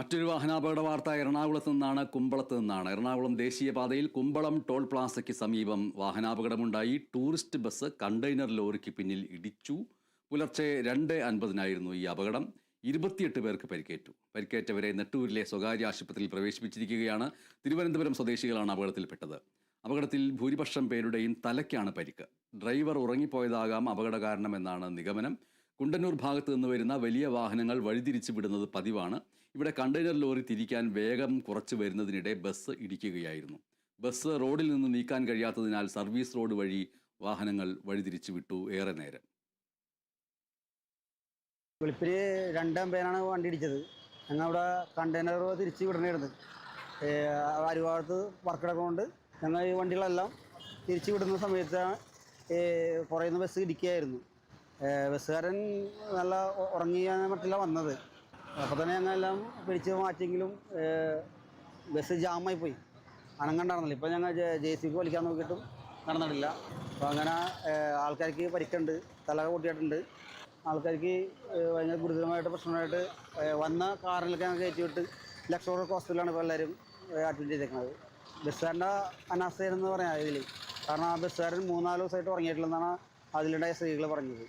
മറ്റൊരു വാഹനാപകട വാർത്ത എറണാകുളത്ത് നിന്നാണ് കുമ്പളത്ത് നിന്നാണ്. എറണാകുളം ദേശീയപാതയിൽ കുമ്പളം ടോൾ പ്ലാസയ്ക്ക് സമീപം വാഹനാപകടമുണ്ടായി. ടൂറിസ്റ്റ് ബസ് കണ്ടെയ്നർ ലോറിക്ക് പിന്നിൽ ഇടിച്ചു. പുലർച്ചെ രണ്ട് അൻപതിനായിരുന്നു ഈ അപകടം. ഇരുപത്തിയെട്ട് പേർക്ക് പരിക്കേറ്റു. പരിക്കേറ്റവരെ നെട്ടൂരിലെ സ്വകാര്യ ആശുപത്രിയിൽ പ്രവേശിപ്പിച്ചിരിക്കുകയാണ് തിരുവനന്തപുരം സ്വദേശികളാണ് അപകടത്തിൽപ്പെട്ടത്. അപകടത്തിൽ ഭൂരിപക്ഷം പേരുടെയും തലയ്ക്കാണ് പരിക്ക്. ഡ്രൈവർ ഉറങ്ങിപ്പോയതാകാം അപകട കാരണമെന്നാണ് നിഗമനം. കുണ്ടന്നൂർ ഭാഗത്ത് നിന്ന് വരുന്ന വലിയ വാഹനങ്ങൾ വഴിതിരിച്ചു വിടുന്നത് പതിവാണ്. ഇവിടെ കണ്ടെയ്നർ ലോറി തിരിക്കാൻ വേഗം കുറച്ച് വരുന്നതിനിടെ ബസ് ഇടിക്കുകയായിരുന്നു. ബസ് റോഡിൽ നിന്ന് നീക്കാൻ കഴിയാത്തതിനാൽ സർവീസ് റോഡ് വഴി വാഹനങ്ങൾ വഴിതിരിച്ചു വിട്ടു ഏറെ നേരം. വെളുപ്പിരി രണ്ടാം പേരാണ് വണ്ടി ഇടിച്ചത്. ഞങ്ങൾ അവിടെ കണ്ടെയ്നർ തിരിച്ച് വിടണമായിരുന്നു അരുവാഴത്ത് വർക്കിടക്കൊണ്ട് ഞങ്ങൾ ഈ വണ്ടികളെല്ലാം തിരിച്ച് വിടുന്ന സമയത്താണ് കുറയുന്ന ബസ് ഇടിക്കുകയായിരുന്നു. ബസ്സുകാരൻ നല്ല ഉ- ഉറങ്ങിയ മട്ടില്ല വന്നത്. അപ്പോൾ തന്നെ ഞങ്ങളെല്ലാം പിടിച്ച് മാറ്റിയെങ്കിലും ബസ് ജാമായി പോയി. അനങ്ങണ്ടായിരുന്നില്ല ഇപ്പോൾ ഞങ്ങൾ ജെ സി ബി വലിക്കാൻ നോക്കിയിട്ടും നടന്നിട്ടില്ല. അപ്പോൾ അങ്ങനെ ആൾക്കാർക്ക് പരിക്കുണ്ട്. തല പൊട്ടിയിട്ടുണ്ട്. ആൾക്കാർക്ക് ഭയങ്കര ഗുരുതരമായിട്ട് പ്രശ്നമായിട്ട് വന്ന കാറിലൊക്കെ ഞങ്ങൾ കയറ്റി വിട്ട് ലക്ഷോർ ഹോസ്പിറ്റലാണ് ഇപ്പോൾ എല്ലാവരും അഡ്മിറ്റ് ചെയ്തേക്കുന്നത് ബസ്സുകാരന്റെ അനാസ്ഥയെന്ന് പറയാം ഇതിൽ കാരണം ആ ബസ്സുകാരൻ മൂന്നാൽ ദിവസമായിട്ട് ഉറങ്ങിയിട്ടില്ലെന്നാണ് അതിലുണ്ടായ സ്ത്രീകൾ പറഞ്ഞത്.